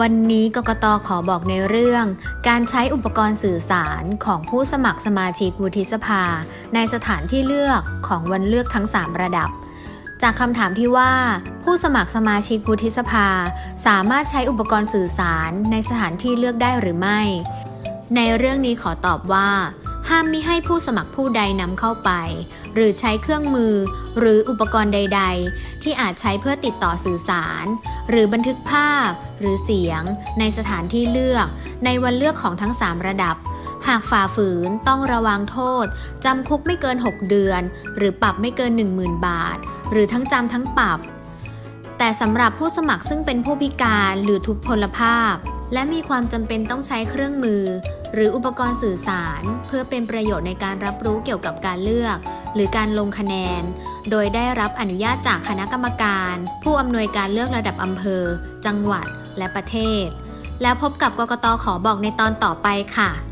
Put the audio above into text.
วันนี้กกตขอบอกในเรื่อง การใช้อุปกรณ์สื่อสารของผู้สมัครสมาชิกวุฒิสภา ในสถานที่เลือกของวันเลือกทั้ง 3 ระดับ จากคำถามที่ว่า ผู้สมัครสมาชิกวุฒิสภา สามารถใช้อุปกรณ์สื่อสารในสถานที่เลือกได้หรือไม่ ในเรื่องนี้ขอตอบว่า ห้ามมิให้ผู้สมัครผู้ใดนำเข้าไป หรือใช้เครื่องมือ หรืออุปกรณ์ใด ๆ ที่อาจใช้เพื่อติดต่อสื่อสาร หรือบันทึกภาพ หรือเสียง ในสถานที่เลือก ในวันเลือกของทั้ง 3 ระดับ หากฝ่าฝืนต้องระวังโทษ จำคุกไม่เกิน 6 เดือน หรือปรับไม่เกิน 10,000 บาท หรือทั้งจำทั้งปรับ แต่สำหรับผู้สมัครซึ่งเป็นผู้พิการหรือทุพพลภาพ และมีความจำเป็นต้องใช้เครื่องมือ หรืออุปกรณ์สื่อสาร เพื่อเป็นประโยชน์ในการรับรู้เกี่ยวกับการเลือก หรือการลงคะแนน โดยได้รับอนุญาตจากคณะกรรมการ ผู้อำนวยการเลือกระดับอำเภอ จังหวัด และประเทศ แล้วพบกับกกตขอบอกในตอนต่อไปค่ะ